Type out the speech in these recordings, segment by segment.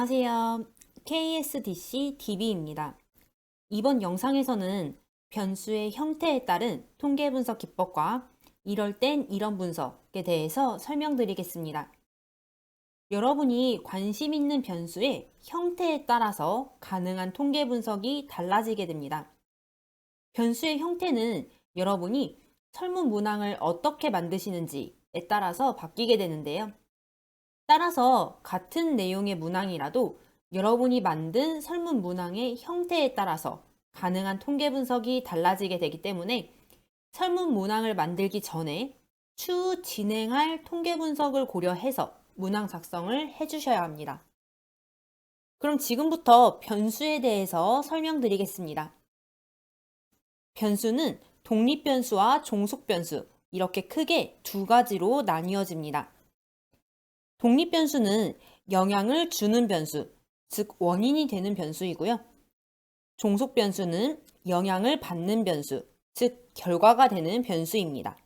안녕하세요. KSDC DB입니다. 이번 영상에서는 변수의 형태에 따른 통계 분석 기법과 이럴 땐 이런 분석에 대해서 설명드리겠습니다. 여러분이 관심 있는 변수의 형태에 따라서 가능한 통계 분석이 달라지게 됩니다. 변수의 형태는 여러분이 설문 문항을 어떻게 만드시는지에 따라서 바뀌게 되는데요. 따라서 같은 내용의 문항이라도 여러분이 만든 설문 문항의 형태에 따라서 가능한 통계 분석이 달라지게 되기 때문에 설문 문항을 만들기 전에 추후 진행할 통계 분석을 고려해서 문항 작성을 해주셔야 합니다. 그럼 지금부터 변수에 대해서 설명드리겠습니다. 변수는 독립변수와 종속변수 이렇게 크게 두 가지로 나뉘어집니다. 독립 변수는 영향을 주는 변수, 즉 원인이 되는 변수이고요. 종속 변수는 영향을 받는 변수, 즉 결과가 되는 변수입니다.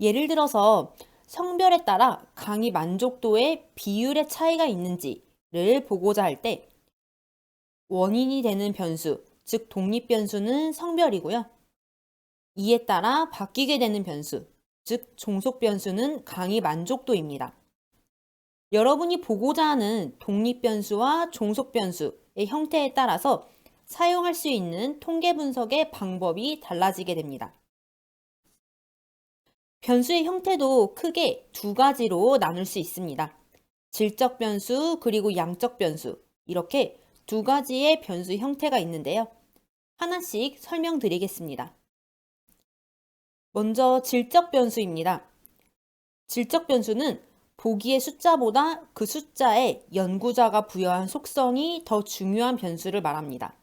예를 들어서 성별에 따라 강의 만족도의 비율의 차이가 있는지를 보고자 할 때 원인이 되는 변수, 즉 독립 변수는 성별이고요. 이에 따라 바뀌게 되는 변수, 즉 종속 변수는 강의 만족도입니다. 여러분이 보고자 하는 독립 변수와 종속 변수의 형태에 따라서 사용할 수 있는 통계 분석의 방법이 달라지게 됩니다. 변수의 형태도 크게 두 가지로 나눌 수 있습니다. 질적 변수 그리고 양적 변수 이렇게 두 가지의 변수 형태가 있는데요. 하나씩 설명드리겠습니다. 먼저 질적 변수입니다. 질적 변수는 보기의 숫자보다 그 숫자에 연구자가 부여한 속성이 더 중요한 변수를 말합니다.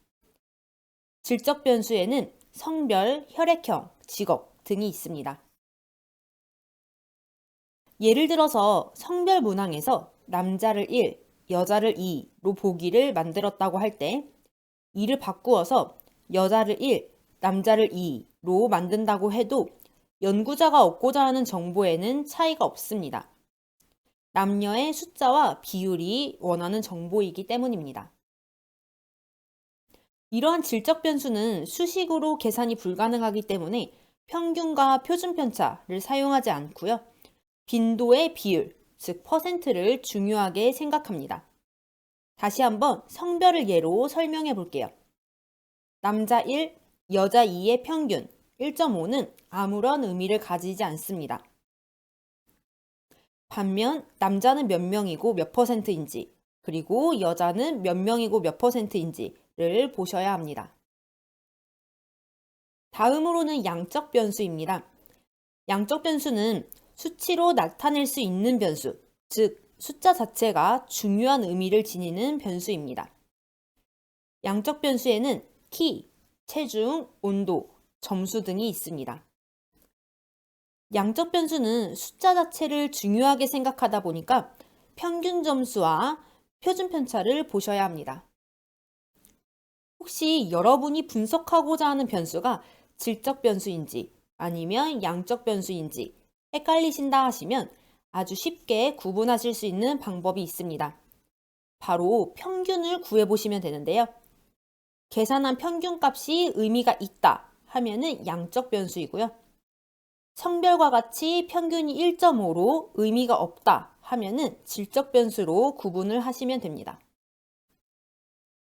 질적 변수에는 성별, 혈액형, 직업 등이 있습니다. 예를 들어서 성별 문항에서 남자를 1, 여자를 2로 보기를 만들었다고 할 때 이를 바꾸어서 여자를 1, 남자를 2 로 만든다고 해도 연구자가 얻고자 하는 정보에는 차이가 없습니다. 남녀의 숫자와 비율이 원하는 정보이기 때문입니다. 이러한 질적 변수는 수식으로 계산이 불가능하기 때문에 평균과 표준 편차를 사용하지 않고요. 빈도의 비율, 즉 퍼센트를 중요하게 생각합니다. 다시 한번 성별을 예로 설명해 볼게요. 남자 1, 여자 2의 평균 1.5는 아무런 의미를 가지지 않습니다. 반면 남자는 몇 명이고 몇 퍼센트인지 그리고 여자는 몇 명이고 몇 퍼센트인지를 보셔야 합니다. 다음으로는 양적 변수입니다. 양적 변수는 수치로 나타낼 수 있는 변수, 즉 숫자 자체가 중요한 의미를 지니는 변수입니다. 양적 변수에는 키, 체중, 온도, 점수 등이 있습니다. 양적 변수는 숫자 자체를 중요하게 생각하다 보니까 평균 점수와 표준 편차를 보셔야 합니다. 혹시 여러분이 분석하고자 하는 변수가 질적 변수인지 아니면 양적 변수인지 헷갈리신다 하시면 아주 쉽게 구분하실 수 있는 방법이 있습니다. 바로 평균을 구해보시면 되는데요. 계산한 평균 값이 의미가 있다 하면은 양적 변수이고요. 성별과 같이 평균이 1.5로 의미가 없다 하면은 질적 변수로 구분을 하시면 됩니다.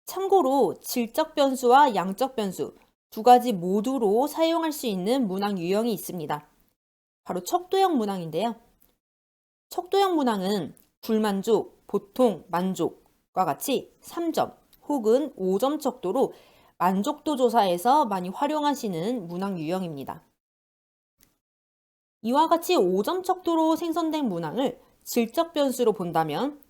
참고로 질적 변수와 양적 변수 두 가지 모두로 사용할 수 있는 문항 유형이 있습니다. 바로 척도형 문항인데요. 척도형 문항은 불만족, 보통, 만족과 같이 3점 혹은 5점 척도로 만족도 조사에서 많이 활용하시는 문항 유형입니다. 이와 같이 5점 척도로 생성된 문항을 질적 변수로 본다면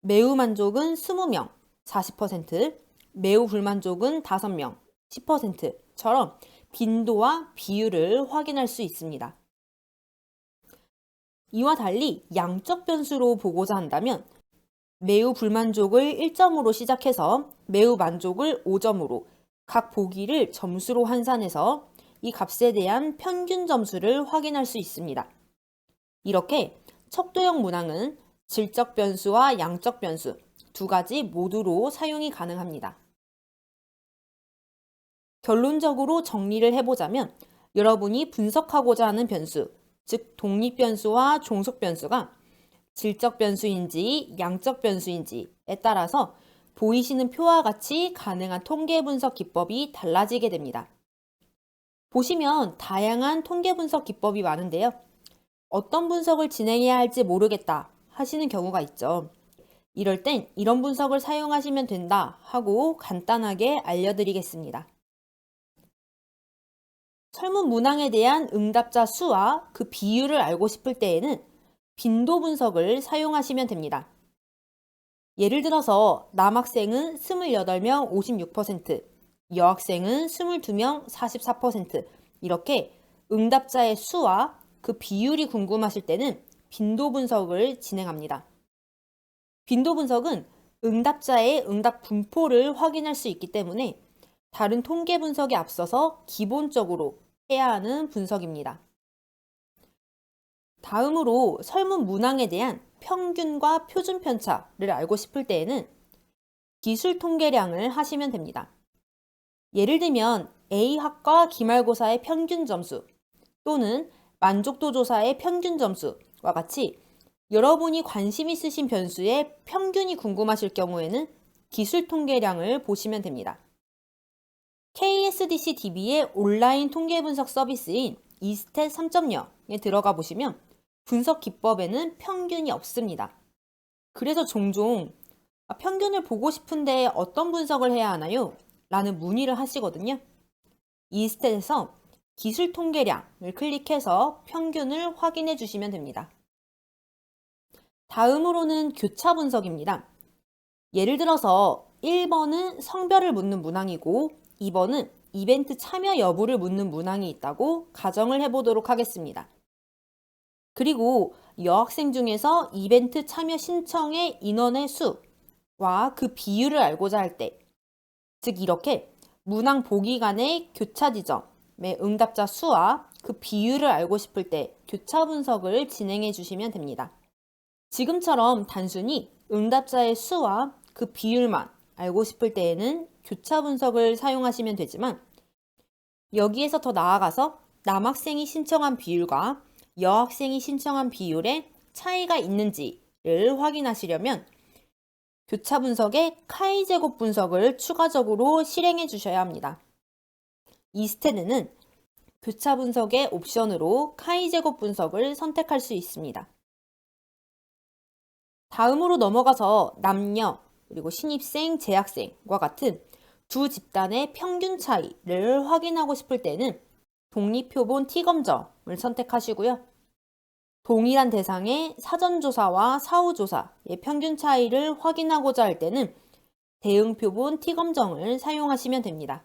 매우 만족은 20명, 40%, 매우 불만족은 5명, 10%처럼 빈도와 비율을 확인할 수 있습니다. 이와 달리 양적 변수로 보고자 한다면 매우 불만족을 1점으로 시작해서 매우 만족을 5점으로 각 보기를 점수로 환산해서 이 값에 대한 평균 점수를 확인할 수 있습니다. 이렇게 척도형 문항은 질적 변수와 양적 변수 두 가지 모두로 사용이 가능합니다. 결론적으로 정리를 해보자면 여러분이 분석하고자 하는 변수, 즉 독립 변수와 종속 변수가 질적 변수인지 양적 변수인지에 따라서 보이시는 표와 같이 가능한 통계 분석 기법이 달라지게 됩니다. 보시면 다양한 통계 분석 기법이 많은데요. 어떤 분석을 진행해야 할지 모르겠다 하시는 경우가 있죠. 이럴 땐 이런 분석을 사용하시면 된다 하고 간단하게 알려드리겠습니다. 설문 문항에 대한 응답자 수와 그 비율을 알고 싶을 때에는 빈도 분석을 사용하시면 됩니다. 예를 들어서 남학생은 28명 56%, 여학생은 22명 44% 이렇게 응답자의 수와 그 비율이 궁금하실 때는 빈도 분석을 진행합니다. 빈도 분석은 응답자의 응답 분포를 확인할 수 있기 때문에 다른 통계 분석에 앞서서 기본적으로 해야 하는 분석입니다. 다음으로 설문 문항에 대한 평균과 표준 편차를 알고 싶을 때에는 기술 통계량을 하시면 됩니다. 예를 들면 A학과 기말고사의 평균 점수 또는 만족도 조사의 평균 점수와 같이 여러분이 관심 있으신 변수의 평균이 궁금하실 경우에는 기술 통계량을 보시면 됩니다. KSDC DB의 온라인 통계 분석 서비스인 이스탯 3.0에 들어가 보시면 분석 기법에는 평균이 없습니다. 그래서 종종 아, 평균을 보고 싶은데 어떤 분석을 해야 하나요? 라는 문의를 하시거든요. 이 스탯에서 기술 통계량을 클릭해서 평균을 확인해 주시면 됩니다. 다음으로는 교차 분석입니다. 예를 들어서 1번은 성별을 묻는 문항이고 2번은 이벤트 참여 여부를 묻는 문항이 있다고 가정을 해보도록 하겠습니다. 그리고 여학생 중에서 이벤트 참여 신청의 인원의 수와 그 비율을 알고자 할 때, 즉 이렇게 문항 보기 간의 교차 지점의 응답자 수와 그 비율을 알고 싶을 때 교차 분석을 진행해 주시면 됩니다. 지금처럼 단순히 응답자의 수와 그 비율만 알고 싶을 때에는 교차 분석을 사용하시면 되지만 여기에서 더 나아가서 남학생이 신청한 비율과 여학생이 신청한 비율에 차이가 있는지를 확인하시려면 교차 분석에 카이 제곱 분석을 추가적으로 실행해 주셔야 합니다. 이 스테드는 교차 분석의 옵션으로 카이 제곱 분석을 선택할 수 있습니다. 다음으로 넘어가서 남녀, 그리고 신입생, 재학생과 같은 두 집단의 평균 차이를 확인하고 싶을 때는 독립표본 T검정을 선택하시고요. 동일한 대상의 사전조사와 사후조사의 평균 차이를 확인하고자 할 때는 대응표본 T검정을 사용하시면 됩니다.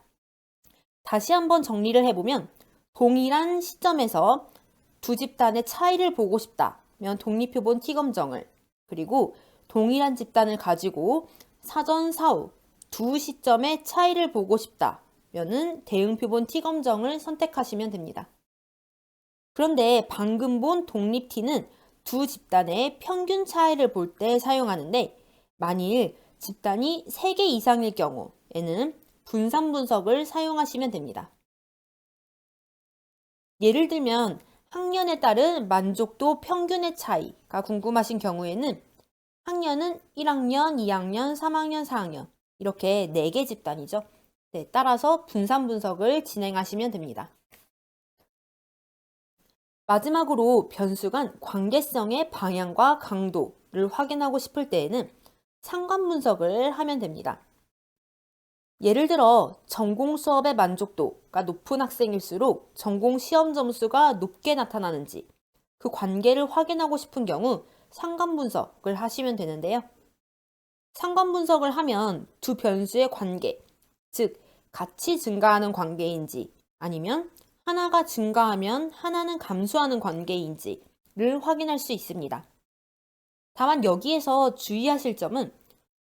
다시 한번 정리를 해보면 동일한 시점에서 두 집단의 차이를 보고 싶다면 독립표본 T검정을 그리고 동일한 집단을 가지고 사전 사후 두 시점의 차이를 보고 싶다 면은 대응 표본 T검정을 선택하시면 됩니다. 그런데 방금 본 독립 T는 두 집단의 평균 차이를 볼 때 사용하는데 만일 집단이 3개 이상일 경우에는 분산 분석을 사용하시면 됩니다. 예를 들면 학년에 따른 만족도 평균의 차이가 궁금하신 경우에는 학년은 1학년, 2학년, 3학년, 4학년 이렇게 4개 집단이죠. 네, 따라서 분산 분석을 진행하시면 됩니다. 마지막으로 변수 간 관계성의 방향과 강도를 확인하고 싶을 때에는 상관 분석을 하면 됩니다. 예를 들어 전공 수업의 만족도가 높은 학생일수록 전공 시험 점수가 높게 나타나는지 그 관계를 확인하고 싶은 경우 상관 분석을 하시면 되는데요. 상관 분석을 하면 두 변수의 관계, 즉 같이 증가하는 관계인지 아니면 하나가 증가하면 하나는 감소하는 관계인지를 확인할 수 있습니다. 다만 여기에서 주의하실 점은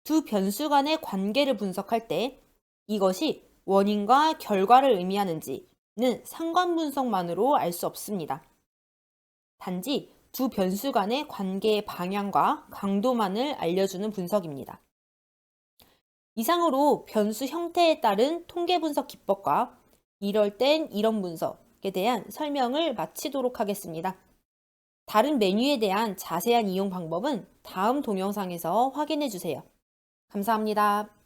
두 변수 간의 관계를 분석할 때 이것이 원인과 결과를 의미하는지는 상관 분석만으로 알 수 없습니다. 단지 두 변수 간의 관계의 방향과 강도만을 알려주는 분석입니다. 이상으로 변수 형태에 따른 통계 분석 기법과 이럴 땐 이런 분석에 대한 설명을 마치도록 하겠습니다. 다른 메뉴에 대한 자세한 이용 방법은 다음 동영상에서 확인해 주세요. 감사합니다.